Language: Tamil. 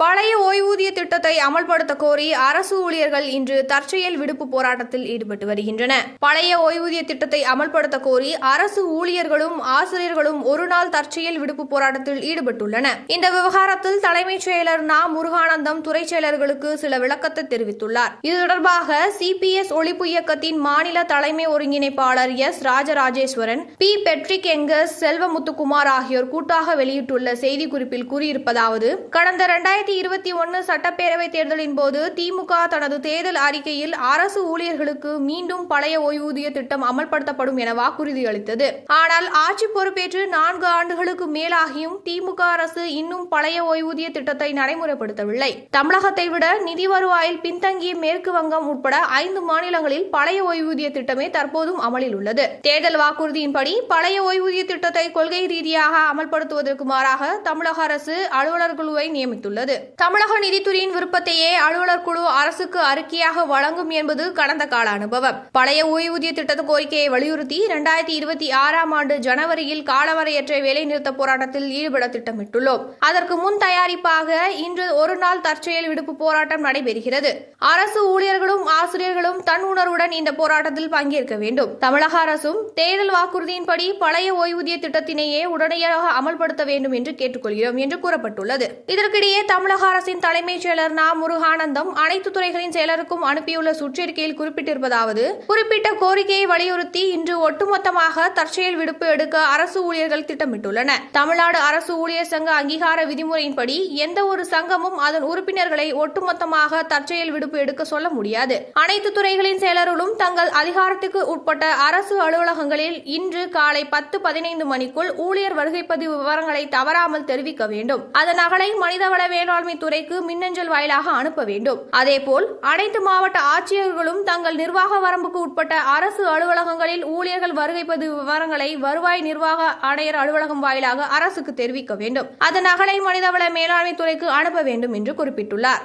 பழைய ஓய்வூதிய திட்டத்தை அமல்படுத்த கோரி அரசு ஊழியர்கள் இன்று தற்செயல் விடுப்பு போராட்டத்தில் ஈடுபட்டு வருகின்றன. பழைய ஓய்வூதிய திட்டத்தை அமல்படுத்த கோரி அரசு ஊழியர்களும் ஆசிரியர்களும் ஒருநாள் தற்செயல் விடுப்பு போராட்டத்தில் ஈடுபட்டுள்ளன. இந்த விவகாரத்தில் தலைமைச் செயலர் நா. முருகானந்தம் துறை செயலர்களுக்கு சில விளக்கத்தை தெரிவித்துள்ளார். இது தொடர்பாக சிபிஎஸ் ஒழிப்பு இயக்கத்தின் மாநில தலைமை ஒருங்கிணைப்பாளர் எஸ். ராஜராஜேஸ்வரன் பி. பெட்ரிக் எங்கஸ் செல்வமுத்துக்குமார் ஆகியோர் கூட்டாக வெளியிட்டுள்ள செய்திக்குறிப்பில் கூறியிருப்பதாவது கடந்த இரண்டாயிரத்தி இருபத்தி ஒன்னு சட்டப்பேரவை தேர்தலின் போது திமுக தனது தேர்தல் அறிக்கையில் அரசு ஊழியர்களுக்கு மீண்டும் பழைய ஓய்வூதிய திட்டம் அமல்படுத்தப்படும் என வாக்குறுதி அளித்தது ஆனால் ஆட்சி பொறுப்பேற்று நான்கு ஆண்டுகளுக்கு மேலாகியும் திமுக அரசு இன்னும் பழைய ஓய்வூதிய திட்டத்தை நடைமுறைப்படுத்தவில்லை. தமிழகத்தை விட நிதி வருவாயில் பின்தங்கிய மேற்கு வங்கம் உட்பட ஐந்து மாநிலங்களில் பழைய ஓய்வூதிய திட்டமே தற்போதும் அமலில் உள்ளது. தேர்தல் வாக்குறுதியின்படி பழைய ஓய்வூதிய திட்டத்தை கொள்கை ரீதியாக அமல்படுத்துவதற்கு மாறாக தமிழக அரசு அலுவலர் குழுவை நியமித்துள்ளது. தமிழக நிதி நிதித்துறையின் விருப்பத்தையே அலுவலர் குழு அரசுக்கு அறிக்கையாக வழங்கும் என்பது கடந்த கால அனுபவம். பழைய ஓய்வூதிய திட்டத்து கோரிக்கையை வலியுறுத்தி இரண்டாயிரத்தி இருபத்தி ஆறாம் ஆண்டு ஜனவரியில் காலவரையற்ற வேலைநிறுத்த போராட்டத்தில் ஈடுபட திட்டமிட்டுள்ளோம். அதற்கு முன் தயாரிப்பாக இன்று ஒரு நாள் தற்செயல் விடுப்பு போராட்டம் நடைபெறுகிறது. அரசு ஊழியர்களும் ஆசிரியர்களும் தன் உணர்வுடன் இந்த போராட்டத்தில் பங்கேற்க வேண்டும். தமிழக அரசும் தேர்தல் வாக்குறுதியின்படி பழைய ஓய்வூதிய திட்டத்தினையே உடனடியாக அமல்படுத்த வேண்டும் என்று கேட்டுக்கொள்கிறோம் என்று கூறப்பட்டுள்ளது. இதற்கிடையே தமிழக அரசின் தலைமை தலைமைச் செயலர் நா. முருகானந்தம் அனைத்து துறைகளின் செயலருக்கும் அனுப்பியுள்ள சுற்றறிக்கையில் குறிப்பிட்டிருப்பதாவது குறிப்பிட்ட கோரிக்கையை வலியுறுத்தி இன்று ஒட்டுமொத்தமாக தற்செயல் விடுப்பு எடுக்க அரசு ஊழியர்கள் திட்டமிட்டுள்ளனர் தமிழ்நாடு அரசு ஊழியர் சங்க அங்கீகார விதிமுறையின்படி எந்த ஒரு சங்கமும் அதன் உறுப்பினர்களை ஒட்டுமொத்தமாக தற்செயல் விடுப்பு எடுக்க சொல்ல முடியாது. அனைத்து துறைகளின் செயலர்களும் தங்கள் அதிகாரத்துக்கு உட்பட்ட அரசு அலுவலகங்களில் இன்று காலை பத்து பதினைந்து மணிக்குள் ஊழியர் வருகை பதிவு விவரங்களை தவறாமல் தெரிவிக்க வேண்டும். அதன் நகலை மனிதவள வேளாண்மை துறைக்கு மின்னஞ்சல் வாயிலாக அனுப்ப வேண்டும். அதேபோல் அனைத்து மாவட்ட ஆட்சியர்களும் தங்கள் நிர்வாக வரம்புக்கு உட்பட்ட அரசு அலுவலகங்களில் ஊழியர்கள் வருகை பதிவு விவரங்களை வருவாய் நிர்வாக ஆணையர் அலுவலகம் வாயிலாக அரசுக்கு தெரிவிக்க வேண்டும். அதன் நகலை மனிதவள மேலாண்மை துறைக்கு அனுப்ப வேண்டும் என்று குறிப்பிட்டுள்ளார்.